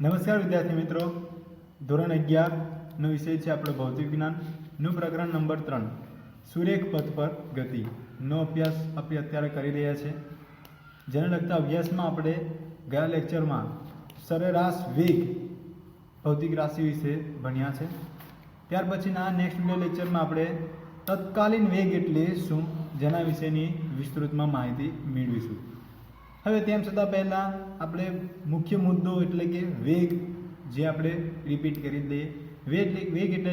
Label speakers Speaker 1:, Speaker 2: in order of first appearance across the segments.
Speaker 1: નમસ્કાર વિદ્યાર્થી મિત્રો. ધોરણ અગિયારનો વિષય છે આપણો ભૌતિક વિજ્ઞાનનું પ્રકરણ નંબર ત્રણ. સુરેખ પથ પર ગતિનો અભ્યાસ આપણે અત્યારે કરી રહ્યા છે. જેને લગતા અભ્યાસમાં આપણે ગયા લેક્ચરમાં સરેરાશ વેગ ભૌતિક રાશિ વિશે ભણ્યા છે. ત્યાર પછીના નેક્સ્ટ બે લેક્ચરમાં આપણે તત્કાલીન વેગ એટલે શું? જેના વિશેની વિસ્તૃતમાં માહિતી મેળવીશું. હવે તેમ છતાં પહેલાં આપણે મુખ્ય મુદ્દો એટલે કે વેગ જે આપણે રિપીટ કરી દઈએ. વેગ વેગ એટલે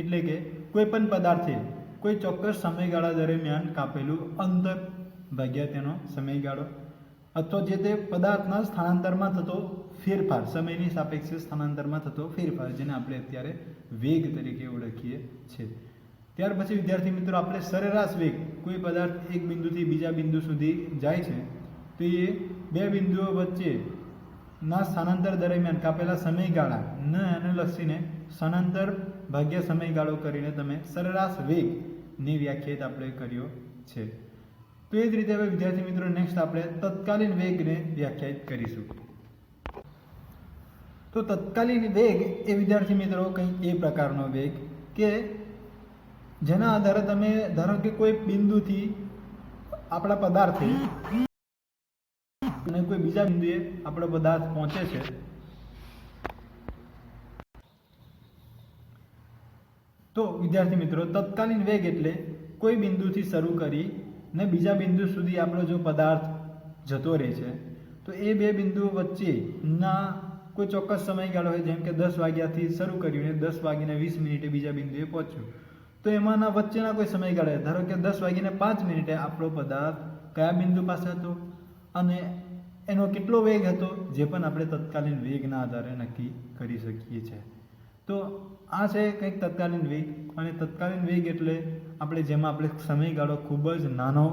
Speaker 1: એટલે કે કોઈ પણ પદાર્થે કોઈ ચોક્કસ સમયગાળા દરમિયાન કાપેલું અંતર ભાગ્યા તેનો સમયગાળો. અથવા જે તે પદાર્થના સ્થાનાંતરમાં થતો ફેરફાર, સમયની સાપેક્ષે સ્થાનાંતરમાં થતો ફેરફાર, જેને આપણે અત્યારે વેગ તરીકે ઓળખીએ છીએ. ત્યાર પછી વિદ્યાર્થી મિત્રો, આપણે સરેરાશ વેગ કોઈ પદાર્થ એક બિંદુથી બીજા બિંદુ સુધી જાય છે. તો એ બે બિંદુઓ વચ્ચે ના સ્થાનાંતર દરમિયાન કાપેલા સમયગાળા ન અનુલક્ષીને સ્થાનાંતર ભાગ્ય સમયગાળો કરીને તમે સરેરાશ વેગની વ્યાખ્યાયિત આપણે કર્યો છે. તો એ જ રીતે હવે વિદ્યાર્થી મિત્રો નેક્સ્ટ આપણે તત્કાલીન વેગને વ્યાખ્યાયિત કરીશું. તો તત્કાલીન વેગ એ વિદ્યાર્થી મિત્રો કંઈ એ પ્રકારનો વેગ કે જેના આધારે તમે ધારો કે કોઈ બિંદુથી આપણા પદાર્થે અને કોઈ બીજા બિંદુએ આપણો પદાર્થ પહોંચે છે. તો વિદ્યાર્થી મિત્રો, તત્કાલીન વેગ એટલે કોઈ બિંદુથી શરૂ કરી ને બીજા બિંદુ સુધી આપણો જો પદાર્થ જતો રહે છે, તો એ બે બિંદુઓ વચ્ચેના કોઈ ચોક્કસ સમયગાળો હોય, જેમ કે દસ વાગ્યાથી શરૂ કર્યું ને દસ વાગીને વીસ મિનિટે બીજા બિંદુએ પહોંચ્યું. તો એમાંના વચ્ચેના કોઈ સમયગાળા ધારો કે દસ વાગીને પાંચ મિનિટે આપણો પદાર્થ કયા બિંદુ પાસે હતો? અને એનો કેટલો વેગ હતો જે પણ આપણે તત્કાલીન વેગના આધારે નક્કી કરી શકીએ છીએ. તો આ છે કંઈક તત્કાલીન વેગ અને તત્કાલીન વેગ એટલે આપણે જેમાં આપણે સમયગાળો ખૂબ જ નાનો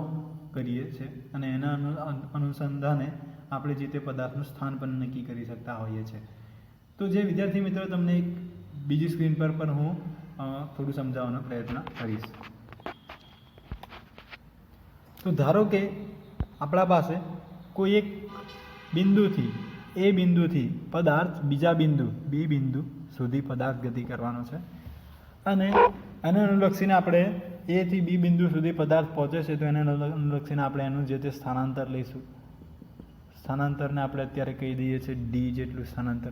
Speaker 1: કરીએ છીએ અને એના અનુ, અનુસંધાને આપણે જે તે પદાર્થનું સ્થાન પણ નક્કી કરી શકતા હોઈએ છીએ. તો જે વિદ્યાર્થી મિત્રો, તમને એક બીજી સ્ક્રીન પર પણ હું થોડું સમજાવવાનો પ્રયત્ન કરીશ. તો ધારો કે આપણા પાસે કોઈ એક બિંદુથી, એ બિંદુથી પદાર્થ બીજા બિંદુ, બી બિંદુ સુધી પદાર્થ ગતિ કરવાનો છે. અને એને અનુલક્ષીને આપણે એથી બી બિંદુ સુધી પદાર્થ પહોંચે છે, તો એને અનુલક્ષીને આપણે એનું જે તે સ્થાનાંતર લઈશું. સ્થાનાંતરને આપણે અત્યારે કહી દઈએ છીએ ડી જેટલું સ્થાનાંતર.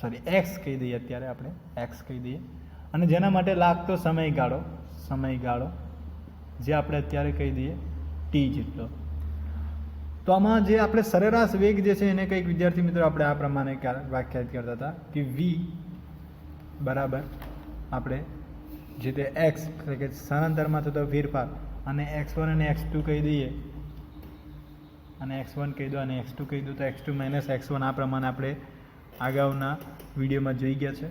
Speaker 1: સોરી એક્સ કહી દઈએ અત્યારે આપણે એક્સ કહી દઈએ. અને જેના માટે લાગતો સમયગાળો સમયગાળો, જે આપણે અત્યારે કહી દઈએ ટી જેટલો. તો આમાં જે આપણે સરેરાશ વેગ જે છે એને કંઈક વિદ્યાર્થી મિત્રો આપણે આ પ્રમાણે વ્યાખ્યાયિત કરતા હતા કે વી બરાબર આપણે જે તે એક્સ એટલે કે સ્થાનાંતરમાં થતો ફેરફાર અને એક્સ વન અને એક્સ ટુ કહી દઈએ અને એક્સ વન કહી દો અને એક્સ ટુ કહી દો તો x two minus x one આ પ્રમાણે આપણે અગાઉના વિડીયોમાં જોઈ ગયા છે.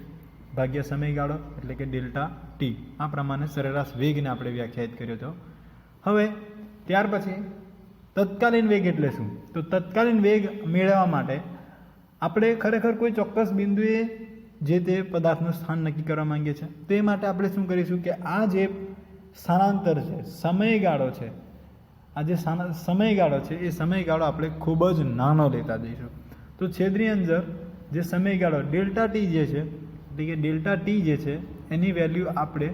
Speaker 1: ભાગ્ય સમયગાળો એટલે કે ડેલ્ટા ટી આ પ્રમાણે સરેરાશ વેગને આપણે વ્યાખ્યાયિત કર્યો હતો. હવે ત્યાર પછી તત્કાલીન વેગ એટલે શું? તો તત્કાલીન વેગ મેળવવા માટે આપણે ખરેખર કોઈ ચોક્કસ બિંદુએ જે તે પદાર્થનું સ્થાન નક્કી કરવા માંગીએ છીએ, તે માટે આપણે શું કરીશું કે આ જે સ્થાનાંતર છે, સમયગાળો છે, આ જે સમયગાળો છે, એ સમયગાળો આપણે ખૂબ જ નાનો લેતા જઈશું. તો છેદની અંદર જે સમયગાળો, ડેલ્ટા ટી જે છે, એટલે કે ડેલ્ટા ટી જે છે, એની વેલ્યુ આપણે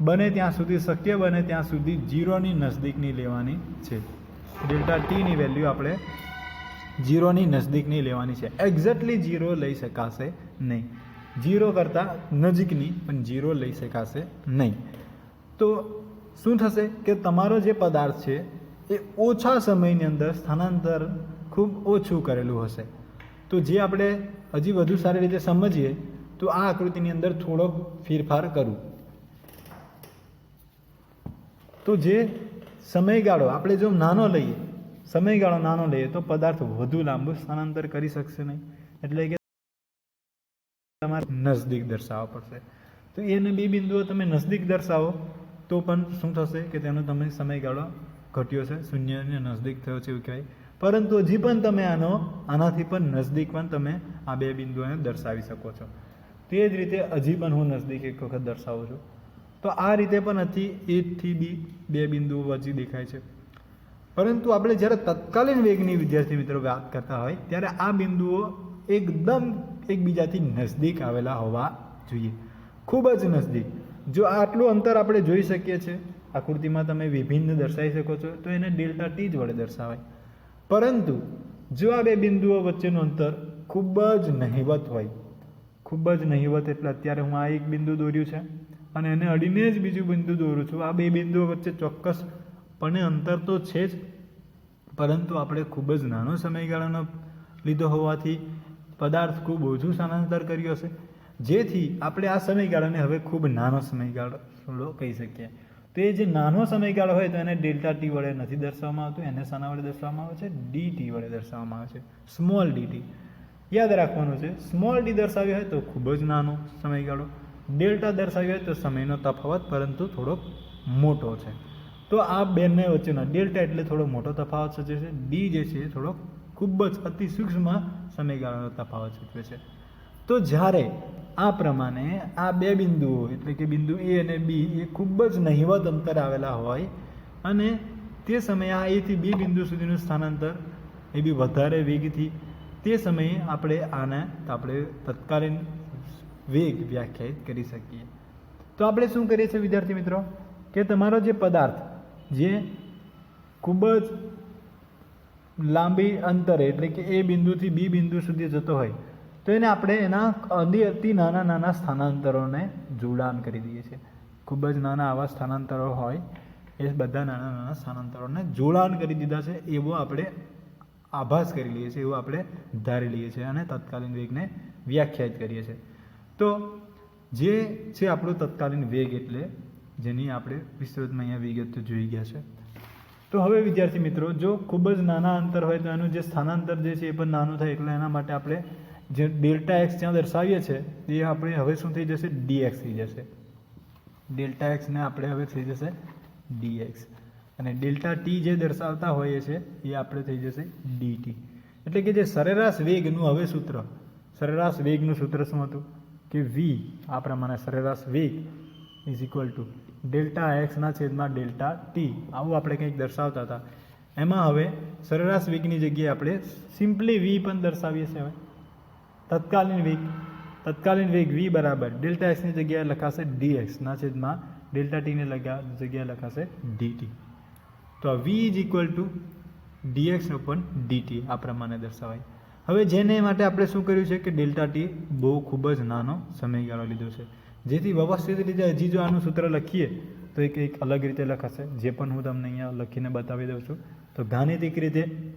Speaker 1: બને ત્યાં સુધી, શક્ય બને ત્યાં સુધી જીરોની નજદીકની લેવાની છે. ડેલ્ટા ટીની વેલ્યુ આપણે જીરોની નજદીકની લેવાની છે. એક્ઝેક્ટલી જીરો લઈ શકાશે નહીં. જીરો કરતાં નજીકની પણ જીરો લઈ શકાશે નહીં. તો શું થશે કે તમારો જે પદાર્થ છે એ ઓછા સમયની અંદર સ્થાનાંતર ખૂબ ઓછું કરેલું હશે. તો જે આપણે હજી વધુ સારી રીતે સમજીએ, તો આ આકૃતિની અંદર થોડોક ફેરફાર કરું. તો જે સમયગાળો, આપણે જો નાનો લઈએ, સમયગાળો નાનો લઈએ, તો પદાર્થ વધુ લાંબુ સ્થાનાંતર કરી શકશે નહીં. એટલે કે તમારે નજદીક દર્શાવવા પડશે. તો એને બે બિંદુઓ તમે નજદીક દર્શાવો, તો પણ શું થશે કે તેનો તમે સમયગાળો ઘટ્યો છે શૂન્યને નજદીક થયો છે એવું કહેવાય. પરંતુ હજી પણ તમે આનો, આનાથી પણ નજદીક પણ તમે આ બે બિંદુઓને દર્શાવી શકો છો. તે જ રીતે હજી પણ હું નજદીક એક વખત દર્શાવું છું. તો આ રીતે પણ હતી એથી બી બે બિંદુઓ વચ્ચે દેખાય છે. પરંતુ આપણે જ્યારે તત્કાલીન વેગની વિદ્યાર્થી મિત્રો વાત કરતા હોય, ત્યારે આ બિંદુઓ એકદમ એકબીજાથી નજદીક આવેલા હોવા જોઈએ. ખૂબ જ નજદીક. જો આટલું અંતર આપણે જોઈ શકીએ છીએ આકૃતિમાં તમે વિભિન્ન દર્શાવી શકો છો, તો એને ડેલ્ટા ટી જ વડે દર્શાવાય. પરંતુ જો આ બે બિંદુઓ વચ્ચેનું અંતર ખૂબ જ નહિવત હોય, ખૂબ જ નહિવત એટલે અત્યારે હું આ એક બિંદુ દોર્યું છે અને એને અડીને જ બીજું બિંદુ દોરું છું. આ બે બિંદુઓ વચ્ચે ચોક્કસપણે અંતર તો છે જ, પરંતુ આપણે ખૂબ જ નાનો સમયગાળાનો લીધો હોવાથી પદાર્થ ખૂબ ઓછું સ્થાનાંતર કર્યું હશે. જેથી આપણે આ સમયગાળાને હવે ખૂબ નાનો સમયગાળો કહી શકીએ. તો એ જે નાનો સમયગાળો હોય તો એને ડેલ્ટા ટી વડે નથી દર્શાવવામાં આવતું, એને શાના વડે દર્શાવવામાં આવે છે? ડી ટી વડે દર્શાવવામાં આવે છે. Small d t. યાદ રાખવાનું છે, સ્મોલ ડી દર્શાવ્યો હોય તો ખૂબ જ નાનો સમયગાળો. ડેલ્ટા દર્શાવ્યો તો સમયનો તફાવત પરંતુ થોડોક મોટો છે. તો આ બંને વચ્ચેનો ડેલ્ટા એટલે થોડો મોટો તફાવત સૂચવે છે. ડી જે છે થોડો ખૂબ જ અતિ સૂક્ષ્મ સમયગાળાનો તફાવત સૂચવે છે. તો જ્યારે આ પ્રમાણે આ બે બિંદુઓ, એટલે કે બિંદુ એ અને બી એ ખૂબ જ નહિવત અંતર આવેલા હોય અને તે સમયે આ એથી બી બિંદુ સુધીનું સ્થાનાંતર એ બી વધારે વેગથી, તે સમયે આપણે આને આપણે તત્કાલીન વેગ વ્યાખ્યાયિત કરી શકીએ. તો આપણે શું કરીએ છીએ વિદ્યાર્થી મિત્રો? કે તમારો જે પદાર્થ, જે ખૂબ જ લાંબી અંતરે એટલે કે એ બિંદુથી બી બિંદુ સુધી જતો હોય, તો એને આપણે એના અતિ અતિ નાના નાના સ્થાનાંતરોને જોડાણ કરી દઈએ છીએ. ખૂબ જ નાના આવા સ્થાનાંતરો હોય, એ બધા નાના નાના સ્થાનાંતરોને જોડાણ કરી દીધા છે, એવો આપણે આભાસ કરી લઈએ છીએ, એવું આપણે ધારી લઈએ છીએ અને તત્કાલીન વેગને વ્યાખ્યાયિત કરીએ છીએ. તો જે છે આપણો તત્કાલીન વેગ એટલે જેની આપણે વિસ્તૃતમાં અહીંયા વિગત જોઈ ગયા છે. તો હવે વિદ્યાર્થી મિત્રો, જો ખૂબ જ નાના અંતર હોય તો એનું જે સ્થાનાંતર જે છે એ પણ નાનું થાય એટલે એના માટે આપણે જે ડેલ્ટા એક્સ જ્યાં દર્શાવીએ છીએ એ આપણે હવે શું થઈ જશે? ડીએક્સ થઈ જશે. ડેલ્ટા એક્સને આપણે હવે થઈ જશે ડીએક્સ અને ડેલ્ટા ટી જે દર્શાવતા હોઈએ છીએ એ આપણે થઈ જશે ડીટી એટલે કે જે સરેરાશ વેગનું હવે સૂત્ર, સરેરાશ વેગનું સૂત્ર શું હતું? કે વી આ પ્રમાણે સરેરાશ વેગ ઇઝ ઇક્વલ ટુ ડેલ્ટા એક્સના છેદમાં ડેલ્ટા ટી આવું આપણે કંઈક દર્શાવતા હતા. એમાં હવે સરેરાશ વીકની જગ્યાએ આપણે સિમ્પલી વી પણ દર્શાવીએ છીએ હવે. તત્કાલીન વીક તત્કાલીન વેગ વી બરાબર ડેલ્ટા એક્સની જગ્યાએ લખાશે ડી એક્સના છેદમાં ડેલ્ટા ટીની લગા, જગ્યાએ લખાશે ડીટી તો આ v is equal to d x upon d t આ પ્રમાણે દર્શાવાય. હવે જેને માટે આપણે શું કર્યું છે કે ડેલ્ટા ટી બહુ ખૂબ જ નાનો સમયગાળો લીધો છે. જેથી વ્યવસ્થિત રીતે હજી જો આનું સૂત્ર લખીએ, તો એક એક અલગ રીતે લખાશે. જે પણ હું તમને અહીંયા લખીને બતાવી દઉં છું. તો ગાણિતિક રીતે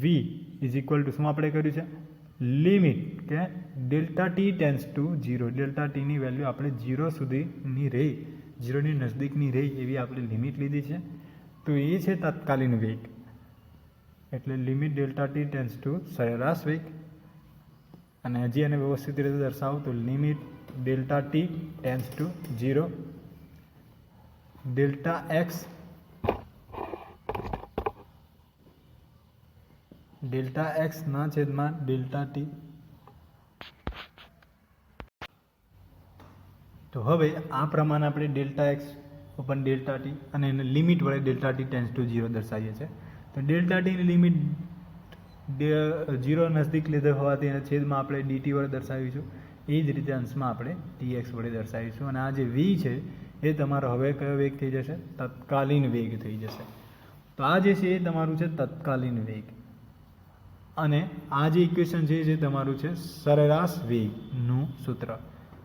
Speaker 1: વી ઇઝ ઇક્વલ ટુ શું આપણે કર્યું છે? લિમિટ કે delta t tends to zero delta ટીની value આપણે જીરો સુધીની રહી. જીરોની નજદીકની રહી એવી આપણે લિમિટ લીધી છે. તો એ છે તત્કાલીન વેગ. એટલે limit delta T tends to સરેરાશ વેગ અને હજી એને વ્યવસ્થિત રીતે દર્શાવું તો limit delta T tends to zero delta X delta એક્સના છેદમાં ડેલ્ટા ટી તો હવે આ પ્રમાણે આપણે delta X upon delta T અને એને લિમિટ વડે delta T tends to zero દર્શાવીએ છીએ. તો ડેલ્ટા ટીની લિમિટ જીરો નજદીક લીધે હોવાથી એના છેદમાં આપણે ડીટી વડે દર્શાવીશું એ જ રીતે અંશમાં આપણે ટીએક્સ વડે દર્શાવીશું અને આ જે વી છે, એ તમારો હવે કયો વેગ થઈ જશે? તત્કાલીન વેગ થઈ જશે. તો આ જે છે, એ તમારું છે તત્કાલીન વેગ. અને આ જે ઇક્વેશન છે જે તમારું છે સરેરાશ વેગનું સૂત્ર.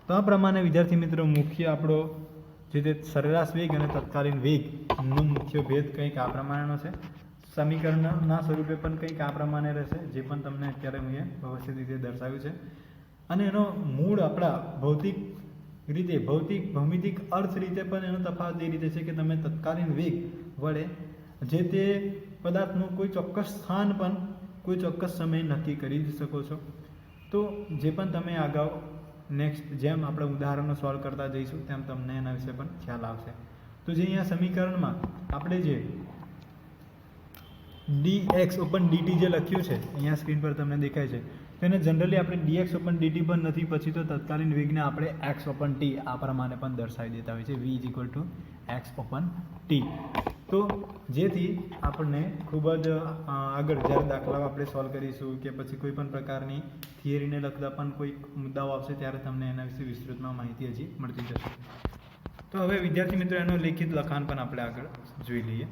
Speaker 1: તો આ પ્રમાણે, વિદ્યાર્થી મિત્રો, મુખ્ય આપણો જે તે સરેરાશ વેગ અને તત્કાલીન વેગનો મુખ્ય ભેદ કંઈક આ પ્રમાણેનો છે. સમીકરણના સ્વરૂપે પણ કંઈક આ પ્રમાણે રહેશે, જે પણ તમને અત્યારે હું એ વ્યવસ્થિત રીતે દર્શાવ્યું છે. અને એનો મૂળ આપણા ભૌતિક રીતે, ભૌતિક, ભૌમિતિક અર્થ રીતે પણ એનો તફાવત એ રીતે છે કે તમે તત્કાલીન વેગ વડે જે તે પદાર્થનું કોઈ ચોક્કસ સ્થાન પણ કોઈ ચોક્કસ સમય નક્કી કરી શકો છો. તો જે પણ તમે અગાઉ નેક્સ્ટ જેમ આપણે ઉદાહરણો સોલ્વ કરતા જઈશું, તેમ તમને એના વિશે પણ ખ્યાલ આવશે. તો જે અહીંયા સમીકરણમાં આપણે જે ડી એક્સ ઓપન ડીટી જે લખ્યું છે, અહીંયા સ્ક્રીન પર તમને દેખાય છે. તેને જનરલી આપણે ડીએક્સ ઓપન ડીટી પણ નથી, પછી તો તત્કાલીન વેગને આપણે એક્સ ઓપન ટી આ પ્રમાણે પણ દર્શાવી દેતા હોય છે. V is equal to x upon t તો જેથી આપણને ખૂબ જ આગળ જ્યારે દાખલાઓ આપણે સોલ્વ કરીશું કે પછી કોઈ પણ પ્રકારની થિયરીને લગતા પણ કોઈ મુદ્દાઓ આવશે, ત્યારે તમને એના વિશે વિસ્તૃતમાં માહિતી હજી મળતી જશે. તો હવે વિદ્યાર્થી મિત્રો, એનું લેખિત લખાણ પણ આપણે આગળ જોઈ લઈએ.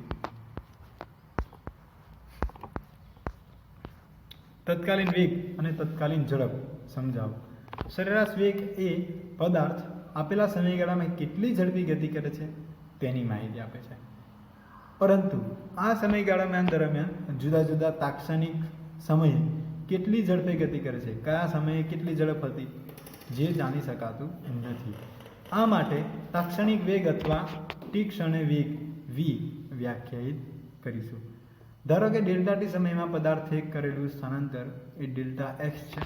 Speaker 1: તત્કાલીન વેગ અને તત્કાલીન ઝડપ. સમજાવો. સરેરાશ વેગ એ પદાર્થ આપેલા સમયગાળામાં કેટલી ઝડપી ગતિ કરે છે? તેની માહિતી આપે છે. પરંતુ આ સમયગાળામાં દરમિયાન જુદા જુદા તાક્ષણિક સમયે કેટલી ઝડપે ગતિ કરે છે? કયા સમયે કેટલી ઝડપ હતી? જે જાણી શકાતું નથી. આ માટે તાક્ષણિક વેગ અથવા ટી ક્ષણે વેગ વી વ્યાખ્યાયિત કરીશું. ધારો કે ડેલ્ટા ટી સમયમાં પદાર્થે કરેલું સ્થાનાંતર એ ડેલ્ટા એક્સ છે.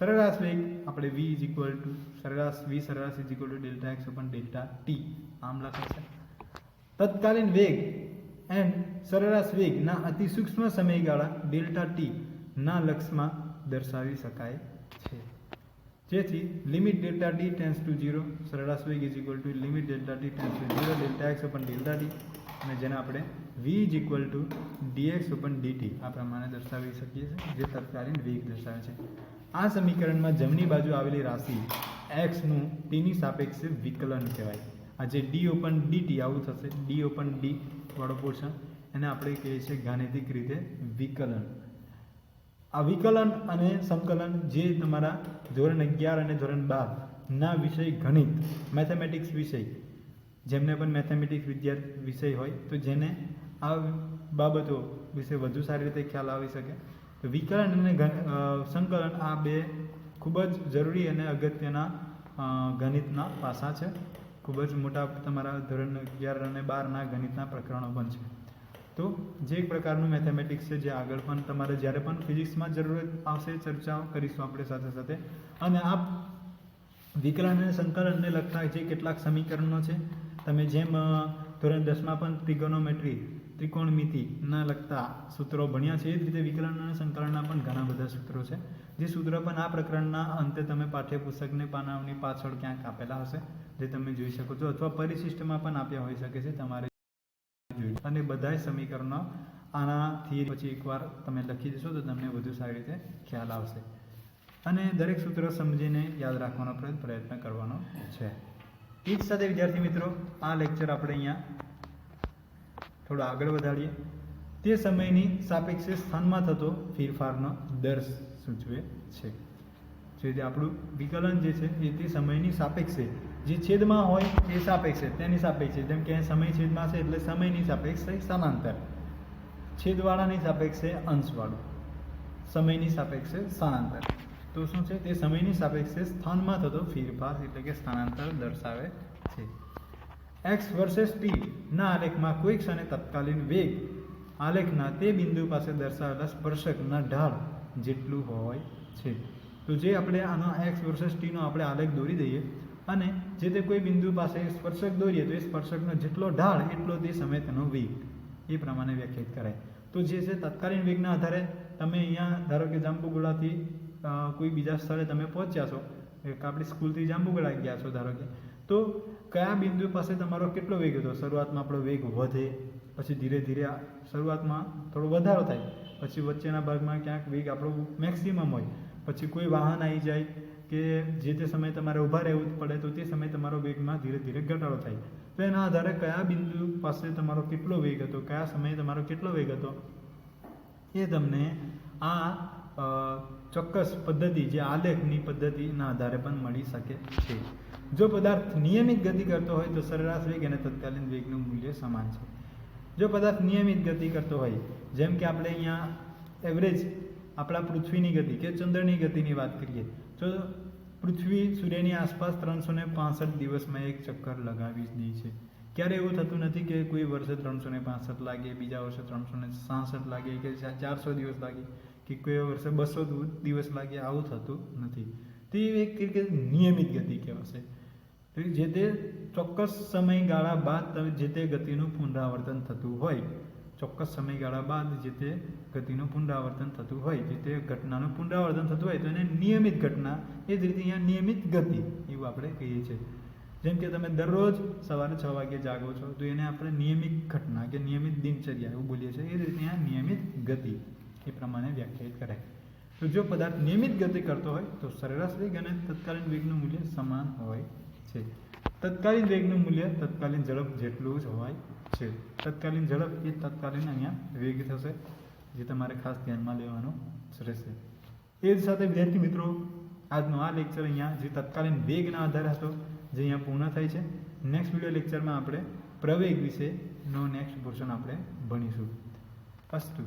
Speaker 1: સરેરાશ વેગ આપણે વી ઇઝ ઇક્વલ ટુ સરેરાશ, વી સરેરાશ is equal to delta x upon delta t. આમ લખાશે તત્કાલીન વેગ એન્ડ સરેરાશ વેગના અતિ સૂક્ષ્મ સમયગાળા ડેલ્ટા ટી ના લક્ષમાં દર્શાવી શકાય છે. જેથી limit delta t tends to zero, સરેરાશ વેગ is equal to limit delta t tends to zero, delta x upon delta t અને જેને આપણે v is equal to d x upon d t આ પ્રમાણે દર્શાવી શકીએ છીએ, જે તત્કાલીન વેગ દર્શાવે છે. આ સમીકરણમાં જમણી બાજુ આવેલી રાશિ એક્સનું ટીની સાપેક્ષે વિકલન કહેવાય. આ જે ડી ઓપન ડીટી આવું થશે. ડી ઓપન ડી વાળો પોર્શન એને આપણે કહીએ છીએ ગાણિતિક રીતે વિકલન. આ વિકલન અને સંકલન જે તમારા ધોરણ અગિયાર અને ધોરણ બાર ના વિષય ગણિત મેથેમેટિક્સ વિષય જેમને પણ મેથેમેટિક્સ વિદ્યાર્થી વિષય હોય, તો જેને આ બાબતો વિશે વધુ સારી રીતે ખ્યાલ આવી શકે. વિકલન અને સંકલન આ બે ખૂબ જ જરૂરી અને અગત્યના ગણિતના પાસા છે. ખૂબ જ મોટા તમારા ધોરણ અગિયાર અને બારના ગણિતના પ્રકરણો પણ છે. તો જે એક પ્રકારનું મેથેમેટિક્સ છે, જે આગળ પણ તમારે જ્યારે પણ ફિઝિક્સમાં જરૂરત આવશે, ચર્ચા કરીશું આપણે સાથે સાથે. અને આ વિકલન અને સંકલનને લગતા જે કેટલાક સમીકરણો છે તમે જેમ ધોરણ દસમાં પણ ત્રિગોનોમેટ્રી ત્રિકોણમિતિના લગતા સૂત્રો ભણ્યા છે, એ જ રીતે વિકલન અને સંકલનના પણ ઘણા બધા સૂત્રો છે. જે સૂત્રો પણ આ પ્રકરણના અંતે તમે પાઠ્યપુસ્તકને પાનાઓની પાછળ ક્યાંક આપેલા હશે, જે તમે જોઈ શકો છો, અથવા પરિશિષ્ટમાં પણ આપ્યા હોઈ શકે છે, તમારે જોઈ અને બધાય સમીકરણો આનાથી પછી એકવાર તમે લખી દેશો, તો તમને વધુ સારી રીતે ખ્યાલ આવશે. અને દરેક સૂત્ર સમજીને યાદ રાખવાનો પ્રયત્ન કરવાનો છે. એ જ સાથે વિદ્યાર્થી મિત્રો, આ લેક્ચર આપણે અહીંયા થોડો આગળ વધારીએ. તે સમયની સાપેક્ષે સ્થાનમાં થતો ફેરફારનો દર સૂચવે છે. જે રીતે આપણું વિકલન જે છે, એ તે સમયની સાપેક્ષે, જે છેદમાં હોય તે સાપેક્ષે, તેની સાપેક્ષે, જેમ કે સમય છેદમાં છે એટલે સમયની સાપેક્ષે સ્થાનાંતર. છેદવાળાની સાપેક્ષે અંશવાળું. સમયની સાપેક્ષે સ્થાનાંતર. તો શું છે? તે સમયની સાપેક્ષે સ્થાનમાં થતો ફેરફાર એટલે કે સ્થાનાંતર દર્શાવે છે. એક્સ વર્સેસ ટી ના આલેખમાં કોઈ ક્ષણે તત્કાલીન વેગ આલેખના તે બિંદુ પાસે દર્શાવેલા સ્પર્શકના ઢાળ જેટલું હોય છે. તો જે આપણે આનો એક્સ વર્સેસ ટીનો આપણે આલેખ દોરી દઈએ અને જે તે કોઈ બિંદુ પાસે સ્પર્શક દોરીએ તો એ સ્પર્શકનો જેટલો ઢાળ, એટલો તે સમય તેનો વેગ. એ પ્રમાણે વ્યાખ્યાયિત કરાય. તો જે છે, તત્કાલીન વેગના આધારે તમે અહીંયા ધારો કે જાંબુગોળાથી કોઈ બીજા સ્થળે તમે પહોંચ્યા છો આપણી સ્કૂલથી જાંબુગડા ગયા છો, ધારો કે. તો કયા બિંદુ પાસે તમારો કેટલો વેગ હતો? શરૂઆતમાં આપણો વેગ વધે, પછી ધીરે ધીરે શરૂઆતમાં થોડો વધારો થાય, પછી વચ્ચેના ભાગમાં ક્યાંક વેગ આપણો મેક્સિમમ હોય, પછી કોઈ વાહન આવી જાય કે જે તે સમયે તમારે ઊભા રહેવું પડે, તો તે સમયે તમારો વેગમાં ધીરે ધીરે ઘટાડો થાય. તો એના આધારે કયા બિંદુ પાસે તમારો કેટલો વેગ હતો, કયા સમયે તમારો કેટલો વેગ હતો, એ તમને આ ચોક્કસ પદ્ધતિ જે આલેખની પદ્ધતિના આધારે પણ મળી શકે છે. જો પદાર્થ નિયમિત ગતિ કરતો હોય તો સરેરાશ વેગ અને તત્કાલીન વેગનું મૂલ્ય સમાન છે. જો પદાર્થ નિયમિત ગતિ કરતો હોય, જેમ કે આપણે અહીંયા એવરેજ આપણા પૃથ્વીની ગતિ કે ચંદ્રની ગતિની વાત કરીએ, તો પૃથ્વી સૂર્યની આસપાસ ત્રણસો ને પાસઠ દિવસમાં એક ચક્કર લગાવી દે છે. ક્યારે એવું થતું નથી કે કોઈ વર્ષે ત્રણસો ને પાસઠ લાગે, બીજા વર્ષે ત્રણસો ને સાસઠ લાગે કે ચારસો દિવસ લાગે. કે કોઈ વર્ષે બસો દિવસ લાગે આવું થતું નથી. તે એક ક્રિકેટ નિયમિત ગતિ કહેવાશે. જે તે ચોક્કસ સમયગાળા બાદ જે તે ગતિનું પુનરાવર્તન થતું હોય, ચોક્કસ સમયગાળા બાદ જે તે ગતિનું પુનરાવર્તન થતું હોય, જે તે ઘટનાનું પુનરાવર્તન થતું હોય, તો એને નિયમિત ઘટના, એ જ રીતે અહીંયા નિયમિત ગતિ એવું આપણે કહીએ છીએ. જેમ કે તમે દરરોજ સવારે છ વાગે જાગો છો, તો એને આપણે નિયમિત ઘટના કે નિયમિત દિનચર્યા એવું બોલીએ છીએ. એ રીતે અહીંયા નિયમિત ગતિ. એ પ્રમાણે વ્યાખ્યાયિત કરાય તો જો પદાર્થ નિયમિત ગતિ કરતો હોય, તો સરેરાશ વેગ અને તત્કાલીન વેગનું મૂલ્ય સમાન હોય છે. તત્કાલીન વેગનું મૂલ્ય તત્કાલીન ઝડપ જેટલું જ હોય છે. તત્કાલીન ઝડપ એ તત્કાલીન અહીંયા વેગ થશે, જે તમારે ખાસ ધ્યાનમાં લેવાનું રહેશે. એ જ સાથે વિદ્યાર્થી મિત્રો, આજનો આ લેક્ચર અહીંયા જે તત્કાલીન વેગના આધારે હતો, જે અહીંયા પૂર્ણ થાય છે. નેક્સ્ટ વીડિયો લેક્ચરમાં આપણે પ્રવેગ વિશેનો નેક્સ્ટ પોર્શન આપણે ભણીશું. અસ્તુ.